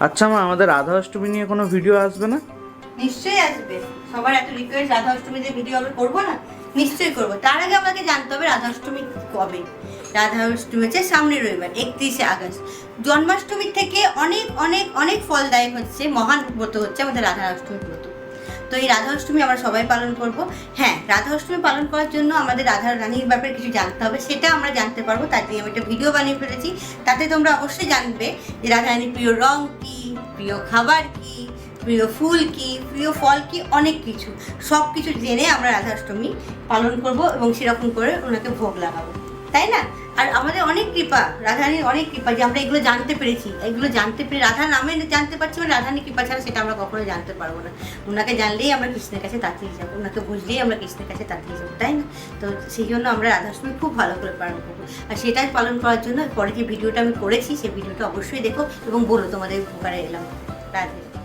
আচ্ছা মা, আমাদের রাধা অষ্টমী নিয়ে কোনো ভিডিও আসবে না? নিশ্চয়ই আসবে। সবার এত রিকোয়েস্ট রাধা অষ্টমী যে ভিডিও আমরা করব না? নিশ্চয়ই করব। তার আগে আমাকে জানতে হবে রাধা অষ্টমী কবে? রাধা অষ্টমী হচ্ছে সামনে রবিবার, একত্রিশে আগস্ট। জন্মাষ্টমীর থেকে অনেক অনেক অনেক ফলদায়ক হচ্ছে, মহান ব্রত হচ্ছে আমাদের রাধা অষ্টমীর ব্রত। তো এই রাধা অষ্টমী আমরা সবাই পালন করব। হ্যাঁ রাধা অষ্টমী পালন করার জন্য আমাদের রাধা রানীর ব্যাপারে কিছু জানতে হবে, সেটা আমরা জানতে পারব। তার জন্য আমি একটা ভিডিও বানিয়ে ফেলেছি। তাতে তোমরা অবশ্যই জানবে যে রাধা রানীর প্রিয় রং কী, প্রিয় খাবার কী, প্রিয় ফুল কি, প্রিয় ফল কি, অনেক কিছু। সব কিছু জেনে আমরা রাধাষ্টমী পালন করব এবং সেরকম করে ওনাকে ভোগ লাগাবো। তাই না? আর আমাদের অনেক কৃপা, রাধারানীর অনেক কৃপা যে আমরা এগুলো জানতে পেরেছি। এগুলো জানতে পেরে রাধা নামে জানতে পারছি মানে রাধারানীর কৃপা ছাড়া সেটা আমরা কখনো জানতে পারব না। ওনাকে জানলেই আমরা কৃষ্ণের কাছে তাড়াতাড়ি যাব, ওনাকে বুঝলেই আমরা কৃষ্ণের কাছে তাড়াতাড়ি যাব, তাই না? তো সেই জন্য আমরা রাধাষ্টমী খুব ভালো করে পালন করব। আর সেটাই পালন করার জন্য পরে যে ভিডিওটা আমি করেছি, সেই ভিডিওটা অবশ্যই দেখো এবং বলো তোমাদের উপকারে এলাম। রাধে।